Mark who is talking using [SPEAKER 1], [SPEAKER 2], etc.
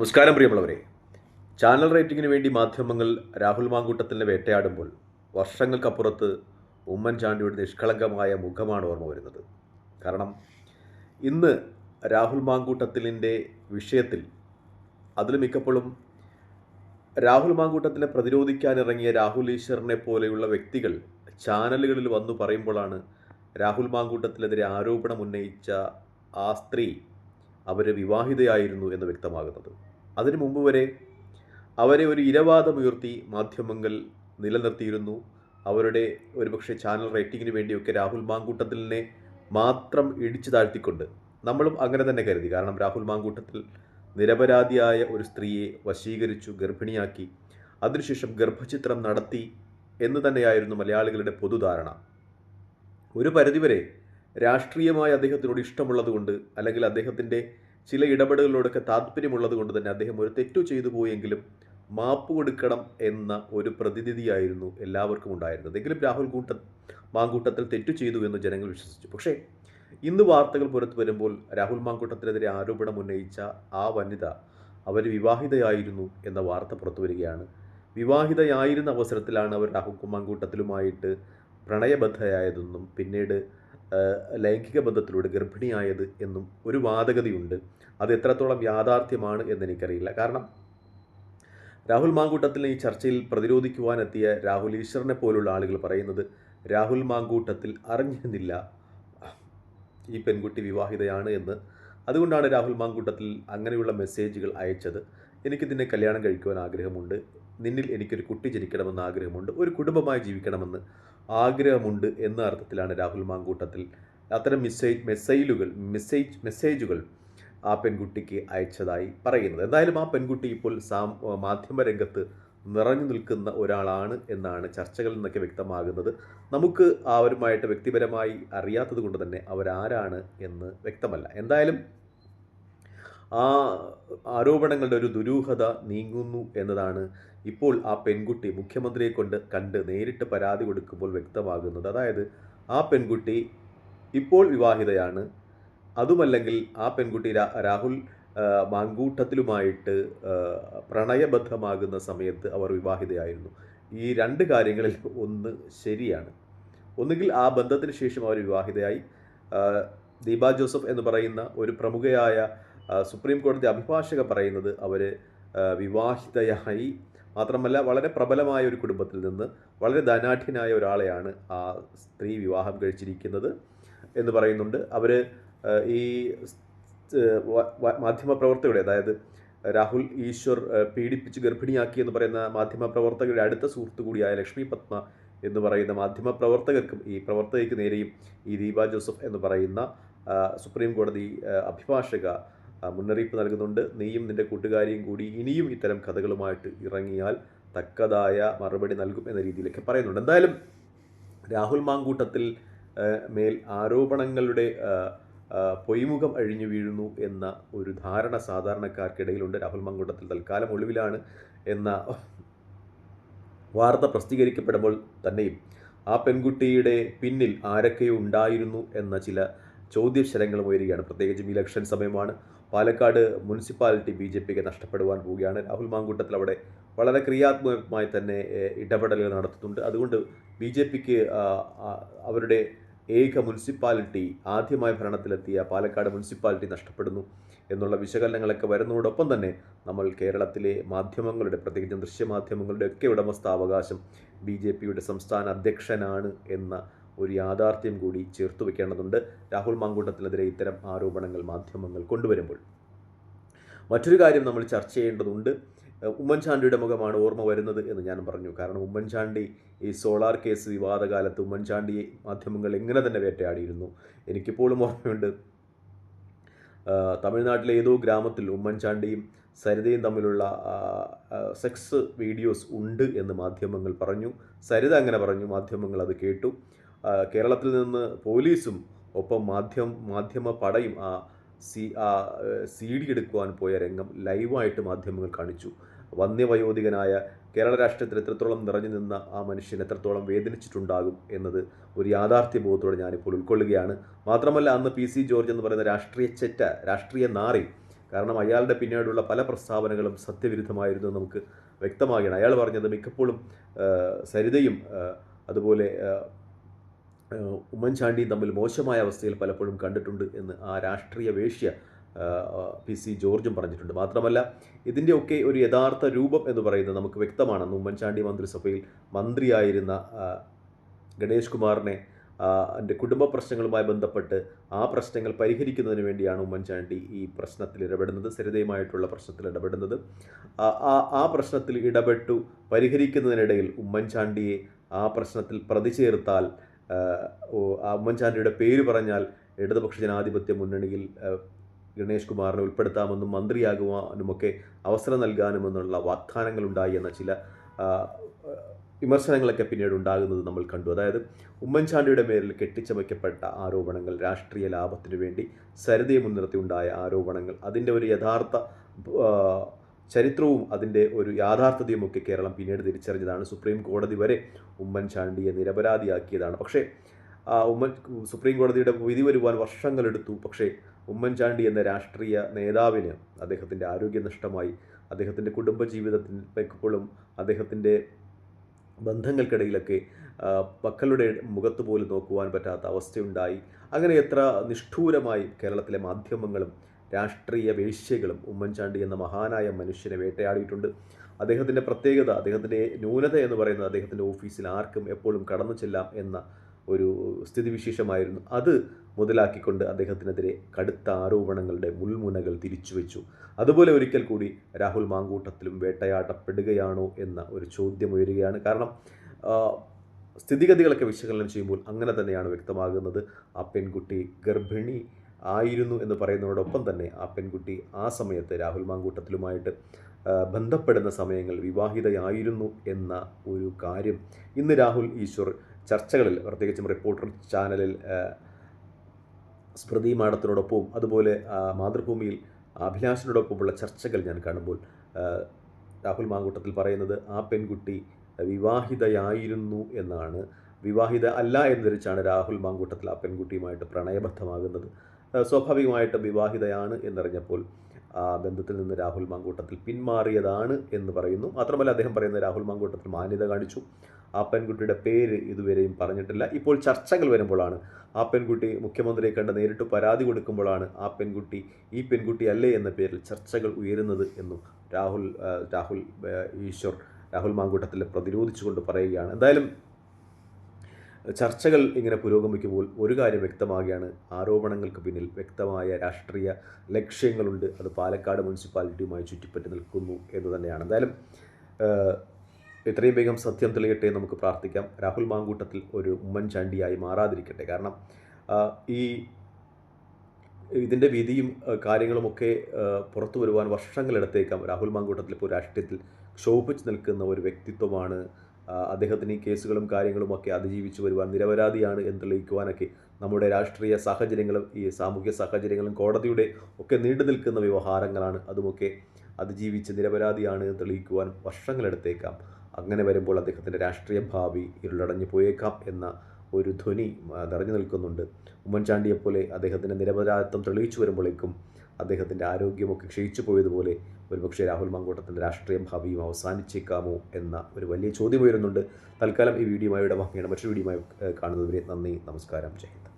[SPEAKER 1] നമസ്കാരം പ്രിയമുള്ളവരെ. ചാനൽ റേറ്റിംഗിന് വേണ്ടി മാധ്യമങ്ങൾ രാഹുൽ മാങ്കൂട്ടത്തിനെ വേട്ടയാടുമ്പോൾ വർഷങ്ങൾക്കപ്പുറത്ത് ഉമ്മൻചാണ്ടിയുടെ നിഷ്കളങ്കമായ മുഖമാണ് ഓർമ്മ വരുന്നത്. കാരണം ഇന്ന് രാഹുൽ മാങ്കൂട്ടത്തിലിന്റെ വിഷയത്തിൽ അതിൽ മിക്കപ്പോഴും രാഹുൽ മാങ്കൂട്ടത്തിനെ പ്രതിരോധിക്കാനിറങ്ങിയ രാഹുൽ ഈശ്വറിനെ പോലെയുള്ള വ്യക്തികൾ ചാനലുകളിൽ വന്നു പറയുമ്പോഴാണ് രാഹുൽ മാങ്കൂട്ടത്തിനെതിരെ ആരോപണം ഉന്നയിച്ച ആ സ്ത്രീ അവർ വിവാഹിതയായിരുന്നു എന്ന് വ്യക്തമാകുന്നത്. അതിനു മുമ്പ് വരെ അവരെ ഒരു ഇരവാദം ഇരവാദമുയർത്തി മാധ്യമങ്ങൾ നിലനിർത്തിയിരുന്നു. അവരുടെ ഒരുപക്ഷെ ചാനൽ റേറ്റിങ്ങിന് വേണ്ടിയൊക്കെ രാഹുൽ മാങ്കൂട്ടത്തിലിനെ മാത്രം ഇടിച്ചു താഴ്ത്തിക്കൊണ്ട്. നമ്മളും അങ്ങനെ തന്നെ കരുതി. കാരണം രാഹുൽ മാങ്കൂട്ടത്തിൽ നിരപരാധിയായ ഒരു സ്ത്രീയെ വശീകരിച്ചു ഗർഭിണിയാക്കി അതിനുശേഷം ഗർഭചിത്രം നടത്തി എന്ന് തന്നെയായിരുന്നു മലയാളികളുടെ പൊതുധാരണ. ഒരു പരിധിവരെ രാഷ്ട്രീയമായി അദ്ദേഹത്തിനോട് ഇഷ്ടമുള്ളതുകൊണ്ട് അല്ലെങ്കിൽ അദ്ദേഹത്തിന്റെ ചില ഇടപെടലുകളോടൊക്കെ താല്പര്യമുള്ളത് കൊണ്ട് തന്നെ അദ്ദേഹം ഒരു തെറ്റു ചെയ്തു പോയെങ്കിലും മാപ്പ് കൊടുക്കണം എന്ന ഒരു പ്രതിനിധിയായിരുന്നു എല്ലാവർക്കും ഉണ്ടായിരുന്നത്. എങ്കിലും രാഹുൽ കൂട്ട മാങ്കൂട്ടത്തിൽ തെറ്റു ചെയ്തു എന്ന് ജനങ്ങൾ വിശ്വസിച്ചു. പക്ഷേ ഇന്ന് വാർത്തകൾ പുറത്തു വരുമ്പോൾ രാഹുൽ മാങ്കൂട്ടത്തിനെതിരെ ആരോപണം ഉന്നയിച്ച ആ വനിത അവർ വിവാഹിതയായിരുന്നു എന്ന വാർത്ത പുറത്തു വരികയാണ്. വിവാഹിതയായിരുന്ന അവസരത്തിലാണ് അവർ രാഹുൽ മാങ്കൂട്ടത്തിലുമായിട്ട് പ്രണയബദ്ധയായതെന്നും പിന്നീട് ലൈംഗിക ബന്ധത്തിലൂടെ ഗർഭിണിയായത് എന്നും ഒരു വാദഗതിയുണ്ട്. അത് എത്രത്തോളം യാഥാർത്ഥ്യമാണ് എന്നെനിക്കറിയില്ല. കാരണം രാഹുൽ മാങ്കൂട്ടത്തിൽ ഈ ചർച്ചയിൽ പ്രതിരോധിക്കുവാനെത്തിയ രാഹുൽ ഈശ്വറിനെ പോലുള്ള ആളുകൾ പറയുന്നത് രാഹുൽ മാങ്കൂട്ടത്തിൽ അറിഞ്ഞിരുന്നില്ല ഈ പെൺകുട്ടി വിവാഹിതയാണ് എന്ന്. അതുകൊണ്ടാണ് രാഹുൽ മാങ്കൂട്ടത്തിൽ അങ്ങനെയുള്ള മെസ്സേജുകൾ അയച്ചത്. എനിക്ക് നിന്നെ കല്യാണം കഴിക്കുവാൻ ആഗ്രഹമുണ്ട്. നിന്നിൽ എനിക്കൊരു കുട്ടി ജനിക്കണമെന്ന് ആഗ്രഹമുണ്ട്. ഒരു കുടുംബമായി ജീവിക്കണമെന്ന് ആഗ്രഹമുണ്ട് എന്ന അർത്ഥത്തിലാണ് രാഹുൽ മാങ്കൂട്ടത്തിൽ അത്തരം മെസ്സേജ് മെസ്സൈലുകൾ മെസ്സേജ് മെസ്സേജുകൾ ആ പെൺകുട്ടിക്ക് അയച്ചതായി പറയുന്നത്. എന്തായാലും ആ പെൺകുട്ടി ഇപ്പോൾ സാം മാധ്യമരംഗത്ത് നിറഞ്ഞു നിൽക്കുന്ന ഒരാളാണ് എന്നാണ് ചർച്ചകളിൽ നിന്നൊക്കെ വ്യക്തമാകുന്നത്. നമുക്ക് അവരുമായിട്ട് വ്യക്തിപരമായി അറിയാത്തത് കൊണ്ട് തന്നെ അവരാരാണ് എന്ന് വ്യക്തമല്ല. എന്തായാലും ആ ആരോപണങ്ങളുടെ ഒരു ദുരൂഹത നീങ്ങുന്നു എന്നതാണ് ഇപ്പോൾ ആ പെൺകുട്ടി മുഖ്യമന്ത്രിയെ കൊണ്ട് കണ്ട് നേരിട്ട് പരാതി കൊടുക്കുമ്പോൾ വ്യക്തമാകുന്നത്. അതായത് ആ പെൺകുട്ടി ഇപ്പോൾ വിവാഹിതയാണ്. അതുമല്ലെങ്കിൽ ആ പെൺകുട്ടി രാഹുൽ മാങ്കൂട്ടത്തിലുമായിട്ട് പ്രണയബദ്ധമാകുന്ന സമയത്ത് അവർ വിവാഹിതയായിരുന്നു. ഈ രണ്ട് കാര്യങ്ങളിൽ ഒന്ന് ശരിയാണ്. ഒന്നുകിൽ ആ ബന്ധത്തിന് ശേഷം അവർ വിവാഹിതയായി. ദീപ ജോസഫ് എന്ന് പറയുന്ന ഒരു പ്രമുഖയായ സുപ്രീം കോടതി അഭിഭാഷക പറയുന്നത് അവർ വിവാഹിതയായി മാത്രമല്ല വളരെ പ്രബലമായ ഒരു കുടുംബത്തിൽ നിന്ന് വളരെ ധനാഠ്യനായ ഒരാളെയാണ് ആ സ്ത്രീ വിവാഹം കഴിച്ചിരിക്കുന്നത് എന്ന് പറയുന്നുണ്ട്. അവർ ഈ മാധ്യമപ്രവർത്തകരുടെ അതായത് രാഹുൽ ഈശ്വർ പീഡിപ്പിച്ച് ഗർഭിണിയാക്കി എന്ന് പറയുന്ന മാധ്യമപ്രവർത്തകരുടെ അടുത്ത സുഹൃത്തു കൂടിയായ ലക്ഷ്മി പത്മ എന്ന് പറയുന്ന മാധ്യമപ്രവർത്തകർക്കും ഈ പ്രവർത്തകയ്ക്ക് നേരെയും ഈ ദീപ ജോസഫ് എന്ന് പറയുന്ന സുപ്രീം കോടതി അഭിഭാഷക മുന്നറിയിപ്പ് നൽകുന്നുണ്ട്. നീയും നിന്റെ കൂട്ടുകാരിയും കൂടി ഇനിയും ഇത്തരം കഥകളുമായിട്ട് ഇറങ്ങിയാൽ തക്കതായ മറുപടി നൽകും എന്ന രീതിയിലൊക്കെ പറയുന്നുണ്ട്. എന്തായാലും രാഹുൽ മാങ്കൂട്ടത്തിൽ മേൽ ആരോപണങ്ങളുടെ പൊയ്മുഖം അഴിഞ്ഞു വീഴുന്നു എന്ന ഒരു ധാരണ സാധാരണക്കാർക്കിടയിലുണ്ട്. രാഹുൽ മാങ്കൂട്ടത്തിൽ തൽക്കാലം ഒളിവിലാണ് എന്ന വാർത്ത പ്രസിദ്ധീകരിക്കപ്പെടുമ്പോൾ തന്നെയും ആ പെൺകുട്ടിയുടെ പിന്നിൽ ആരൊക്കെയോ ഉണ്ടായിരുന്നു എന്ന ചില ചോദ്യശരങ്ങളും ഉയരുകയാണ്. പ്രത്യേകിച്ചും ഇലക്ഷൻ സമയമാണ്. പാലക്കാട് മുനിസിപ്പാലിറ്റി ബി ജെ പിക്ക് നഷ്ടപ്പെടുവാൻ പോവുകയാണ്. രാഹുൽ മാങ്കൂട്ടത്തിൽ അവിടെ വളരെ ക്രിയാത്മകമായി തന്നെ ഇടപെടലുകൾ നടത്തുന്നുണ്ട് അതുകൊണ്ട് ബി ജെ പിക്ക് അവരുടെ ഏക മുനിസിപ്പാലിറ്റി ആദ്യമായി ഭരണത്തിലെത്തിയ പാലക്കാട് മുനിസിപ്പാലിറ്റി നഷ്ടപ്പെടുന്നു എന്നുള്ള വിശകലനങ്ങളൊക്കെ വരുന്നതോടൊപ്പം തന്നെ നമ്മൾ കേരളത്തിലെ മാധ്യമങ്ങളുടെ പ്രത്യേകിച്ചും ദൃശ്യമാധ്യമങ്ങളുടെ ഒക്കെ ഉടമസ്ഥാവകാശം ബി ജെ പിയുടെ സംസ്ഥാന അധ്യക്ഷനാണ് എന്ന ഒരു യാഥാർത്ഥ്യം കൂടി ചേർത്ത് വെക്കേണ്ടതുണ്ട്. രാഹുൽ മാങ്കൂട്ടത്തിനെതിരെ ഇത്തരം ആരോപണങ്ങൾ മാധ്യമങ്ങൾ കൊണ്ടുവരുമ്പോൾ. മറ്റൊരു കാര്യം നമ്മൾ ചർച്ച ചെയ്യേണ്ടതുണ്ട്. ഉമ്മൻചാണ്ടിയുടെ മുഖമാണ് ഓർമ്മ വരുന്നത് എന്ന് ഞാൻ പറഞ്ഞു. കാരണം ഉമ്മൻചാണ്ടി ഈ സോളാർ കേസ് വിവാദകാലത്ത് ഉമ്മൻചാണ്ടിയെ മാധ്യമങ്ങൾ എങ്ങനെ തന്നെ വേട്ടയാടിയിരുന്നു. എനിക്കിപ്പോഴും ഓർമ്മയുണ്ട്. തമിഴ്നാട്ടിലെ ഏതോ ഗ്രാമത്തിൽ ഉമ്മൻചാണ്ടിയും സരിതയും തമ്മിലുള്ള സെക്സ് വീഡിയോസ് ഉണ്ട് എന്ന് മാധ്യമങ്ങൾ പറഞ്ഞു. സരിത അങ്ങനെ പറഞ്ഞു. മാധ്യമങ്ങൾ അത് കേട്ടു. കേരളത്തിൽ നിന്ന് പോലീസും ഒപ്പം മാധ്യമ മാധ്യമ പടയും ആ സി ആ സി ഡി എടുക്കുവാൻ പോയ രംഗം ലൈവായിട്ട് മാധ്യമങ്ങൾ കാണിച്ചു. വന്യവയോധികനായ കേരള രാഷ്ട്രീയത്തിൽ എത്രത്തോളം നിറഞ്ഞു നിന്ന ആ മനുഷ്യൻ എത്രത്തോളം വേദനിച്ചിട്ടുണ്ടാകും എന്നത് ഒരു യാഥാർത്ഥ്യ ബോധത്തോടെ ഞാനിപ്പോൾ ഉൾക്കൊള്ളുകയാണ്. മാത്രമല്ല അന്ന് പി സി ജോർജ് എന്ന് പറയുന്ന രാഷ്ട്രീയ ചെറ്റ രാഷ്ട്രീയ നാറി കാരണം അയാളുടെ പിന്നീടുള്ള പല പ്രസ്താവനകളും സത്യവിരുദ്ധമായിരുന്നു നമുക്ക് വ്യക്തമാകണം. അയാൾ പറഞ്ഞത് മിക്കപ്പോഴും സരിതയും അതുപോലെ ഉമ്മൻചാണ്ടിയും തമ്മിൽ മോശമായ അവസ്ഥയിൽ പലപ്പോഴും കണ്ടിട്ടുണ്ട് എന്ന് ആ രാഷ്ട്രീയ വേഷ്യ പി സി ജോർജും പറഞ്ഞിട്ടുണ്ട്. മാത്രമല്ല ഇതിന്റെയൊക്കെ ഒരു യഥാർത്ഥ രൂപം എന്ന് പറയുന്നത് നമുക്ക് വ്യക്തമാണെന്ന് ഉമ്മൻചാണ്ടി മന്ത്രിസഭയിൽ മന്ത്രിയായിരുന്ന ഗണേഷ് കുമാറിനെ എന്റെ കുടുംബ പ്രശ്നങ്ങളുമായി ബന്ധപ്പെട്ട് ആ പ്രശ്നങ്ങൾ പരിഹരിക്കുന്നതിന് വേണ്ടിയാണ് ഉമ്മൻചാണ്ടി ഈ പ്രശ്നത്തിൽ ഇടപെടുന്നത് സരിതയുമായിട്ടുള്ള പ്രശ്നത്തിൽ ഇടപെടുന്നത്. ആ ആ- പ്രശ്നത്തിൽ ഇടപെട്ടു പരിഹരിക്കുന്നതിനിടയിൽ ഉമ്മൻചാണ്ടിയെ ആ പ്രശ്നത്തിൽ പ്രതി ചേർത്താൽ ആ, ഓ, ആ ഉമ്മൻചാണ്ടിയുടെ പേര് പറഞ്ഞാൽ ഇടതുപക്ഷ ജനാധിപത്യ മുന്നണിയിൽ ഗണേഷ് കുമാറിനെ ഉൾപ്പെടുത്താമെന്നും മന്ത്രിയാകുവാനുമൊക്കെ അവസരം നൽകാനുമെന്നുള്ള വാഗ്ദാനങ്ങളുണ്ടായി എന്ന ചില വിമർശനങ്ങളൊക്കെ പിന്നീട് ഉണ്ടാകുന്നത് നമ്മൾ കണ്ടു. അതായത് ഉമ്മൻചാണ്ടിയുടെ മേലിൽ കെട്ടിച്ചമയ്ക്കപ്പെട്ട ആരോപണങ്ങൾ രാഷ്ട്രീയ ലാഭത്തിനു വേണ്ടി സരിതയെ മുൻനിർത്തി ഉണ്ടായ ആരോപണങ്ങൾ അതിന്റെ ഒരു യഥാർത്ഥ ചരിത്രവും അതിന്റെ ഒരു യാഥാർത്ഥ്യതയും ഒക്കെ കേരളം പിന്നീട് തിരിച്ചറിഞ്ഞതാണ്. സുപ്രീം കോടതി വരെ ഉമ്മൻചാണ്ടിയെ നിരപരാധിയാക്കിയതാണ്. പക്ഷേ ഉമ്മൻ സുപ്രീം കോടതിയുടെ വിധി വരുവാൻ വർഷങ്ങളെടുത്തു പക്ഷേ ഉമ്മൻചാണ്ടി എന്ന രാഷ്ട്രീയ നേതാവിന് അദ്ദേഹത്തിന്റെ ആരോഗ്യം നഷ്ടമായി അദ്ദേഹത്തിന്റെ കുടുംബജീവിതത്തിൽ എപ്പോഴും അദ്ദേഹത്തിന്റെ ബന്ധങ്ങൾക്കിടയിലൊക്കെ മക്കളുടെ മുഖത്ത് പോലും നോക്കുവാൻ പറ്റാത്ത അവസ്ഥയുണ്ടായി. അങ്ങനെ എത്ര നിഷ്ഠൂരമായി കേരളത്തിലെ മാധ്യമങ്ങളും രാഷ്ട്രീയ വേശ്യകളും ഉമ്മൻചാണ്ടി എന്ന മഹാനായ മനുഷ്യനെ വേട്ടയാടിയിട്ടുണ്ട്. അദ്ദേഹത്തിന്റെ പ്രത്യേകത അദ്ദേഹത്തിന്റെ ന്യൂനത എന്ന് പറയുന്നത് അദ്ദേഹത്തിന്റെ ഓഫീസിൽ ആർക്കും എപ്പോഴും കടന്നു ചെല്ലാം എന്ന ഒരു സ്ഥിതിവിശേഷമായിരുന്നു. അത് മുതലാക്കിക്കൊണ്ട് അദ്ദേഹത്തിനെതിരെ കടുത്ത ആരോപണങ്ങളുടെ മുൾമുനകൾ തിരിച്ചുവെച്ചു അതുപോലെ ഒരിക്കൽ കൂടി രാഹുൽ മാങ്കൂട്ടത്തിലും വേട്ടയാടപ്പെടുകയാണോ എന്ന ഒരു ചോദ്യം ഉയരുകയാണ്. കാരണം സ്ഥിതിഗതികളൊക്കെ വിശകലനം ചെയ്യുമ്പോൾ അങ്ങനെ തന്നെയാണ് വ്യക്തമാകുന്നത്. ആ പെൺകുട്ടി ഗർഭിണി ആയിരുന്നു എന്ന് പറയുന്നതോടൊപ്പം തന്നെ ആ പെൺകുട്ടി ആ സമയത്ത് രാഹുൽ മാങ്കൂട്ടത്തിലുമായിട്ട് ബന്ധപ്പെടുന്ന സമയങ്ങൾ വിവാഹിതയായിരുന്നു എന്ന ഒരു കാര്യം ഇന്ന് രാഹുൽ ഈശ്വർ ചർച്ചകളിൽ പ്രത്യേകിച്ചും റിപ്പോർട്ടർ ചാനലിൽ സ്മൃതി മാഡത്തിനോടൊപ്പവും അതുപോലെ മാതൃഭൂമിയിൽ അഭിലാഷിനോടൊപ്പമുള്ള ചർച്ചകൾ ഞാൻ കാണുമ്പോൾ രാഹുൽ മാങ്കൂട്ടത്തിൽ പറയുന്നത് ആ പെൺകുട്ടി വിവാഹിതയായിരുന്നു എന്നാണ്. വിവാഹിത അല്ല എന്ന് ധരിച്ചാണ് രാഹുൽ മാങ്കൂട്ടത്തിൽ ആ പെൺകുട്ടിയുമായിട്ട് പ്രണയബദ്ധമാകുന്നത്. സ്വാഭാവികമായിട്ടും വിവാഹിതയാണ് എന്നറിഞ്ഞപ്പോൾ ആ ബന്ധത്തിൽ നിന്ന് രാഹുൽ മാങ്കൂട്ടത്തിൽ പിന്മാറിയതാണ് എന്ന് പറയുന്നു. മാത്രമല്ല അദ്ദേഹം പറയുന്ന രാഹുൽ മാങ്കൂട്ടത്തിൽ മാന്യത കാണിച്ചു. ആ പെൺകുട്ടിയുടെ പേര് ഇതുവരെയും പറഞ്ഞിട്ടില്ല. ഇപ്പോൾ ചർച്ചകൾ വരുമ്പോഴാണ് ആ പെൺകുട്ടി മുഖ്യമന്ത്രിയെ കണ്ട് നേരിട്ട് പരാതി കൊടുക്കുമ്പോഴാണ് ആ പെൺകുട്ടി ഈ പെൺകുട്ടി അല്ലേ എന്ന പേരിൽ ചർച്ചകൾ ഉയരുന്നത് എന്നും രാഹുൽ രാഹുൽ ഈശ്വർ രാഹുൽ മാങ്കൂട്ടത്തിൽ പ്രതിരോധിച്ചുകൊണ്ട് പറയുകയാണ്. എന്തായാലും ചർച്ചകൾ ഇങ്ങനെ പുരോഗമിക്കുമ്പോൾ ഒരു കാര്യം വ്യക്തമാകുകയാണ്. ആരോപണങ്ങൾക്ക് പിന്നിൽ വ്യക്തമായ രാഷ്ട്രീയ ലക്ഷ്യങ്ങളുണ്ട്. അത് പാലക്കാട് മുനിസിപ്പാലിറ്റിയുമായി ചുറ്റിപ്പറ്റി നിൽക്കുന്നു എന്ന് തന്നെയാണ്. എന്തായാലും എത്രയും വേഗം സത്യം തെളിയട്ടെ നമുക്ക് പ്രാർത്ഥിക്കാം. രാഹുൽ മാങ്കൂട്ടത്തിൽ ഒരു ഉമ്മൻചാണ്ടിയായി മാറാതിരിക്കട്ടെ. കാരണം ഈ ഇതിന്റെ വിധിയും കാര്യങ്ങളുമൊക്കെ പുറത്തു വരുവാൻ വർഷങ്ങളെടുത്തേക്കാം. രാഹുൽ മാങ്കൂട്ടത്തിൽ ഇപ്പോൾ രാഷ്ട്രീയത്തിൽ ക്ഷോഭിച്ച് നിൽക്കുന്ന ഒരു വ്യക്തിത്വമാണ് അദ്ദേഹത്തിന് ഈ കേസുകളും കാര്യങ്ങളും ഒക്കെ അതിജീവിച്ചു വരുവാൻ നിരപരാധിയാണ് എന്ന് തെളിയിക്കുവാനൊക്കെ നമ്മുടെ രാഷ്ട്രീയ സാഹചര്യങ്ങളും ഈ സാമൂഹ്യ സാഹചര്യങ്ങളും കോടതിയുടെ ഒക്കെ നീണ്ടു നിൽക്കുന്ന വ്യവഹാരങ്ങളാണ് അതുമൊക്കെ അതിജീവിച്ച് നിരപരാധിയാണ് എന്ന് തെളിയിക്കുവാൻ വർഷങ്ങളെടുത്തേക്കാം. അങ്ങനെ വരുമ്പോൾ അദ്ദേഹത്തിന്റെ രാഷ്ട്രീയ ഭാവി ഇരുളടഞ്ഞു പോയേക്കാം എന്ന ഒരു ധ്വനി നിറഞ്ഞു നിൽക്കുന്നുണ്ട്. ഉമ്മൻചാണ്ടിയെപ്പോലെ അദ്ദേഹത്തിന്റെ നിരപരാധിത്വം തെളിയിച്ചു വരുമ്പോഴേക്കും അദ്ദേഹത്തിന്റെ ആരോഗ്യമൊക്കെ ക്ഷയിച്ചു പോയതുപോലെ ഒരുപക്ഷെ രാഹുൽ മങ്കോട്ടത്തിന്റെ രാഷ്ട്രീയം ഭാവിയും അവസാനിച്ചേക്കാമോ എന്ന ഒരു വലിയ ചോദ്യം ഉയരുന്നുണ്ട്. തൽക്കാലം ഈ വീഡിയോയുമായി ഇടവാങ്ങിയാണ് വാങ്ങിയാണ് മറ്റൊരു വീഡിയോയുമായി കാണുന്നതുവരെ നന്ദി നമസ്കാരം ജയ് ഹിന്ദ്.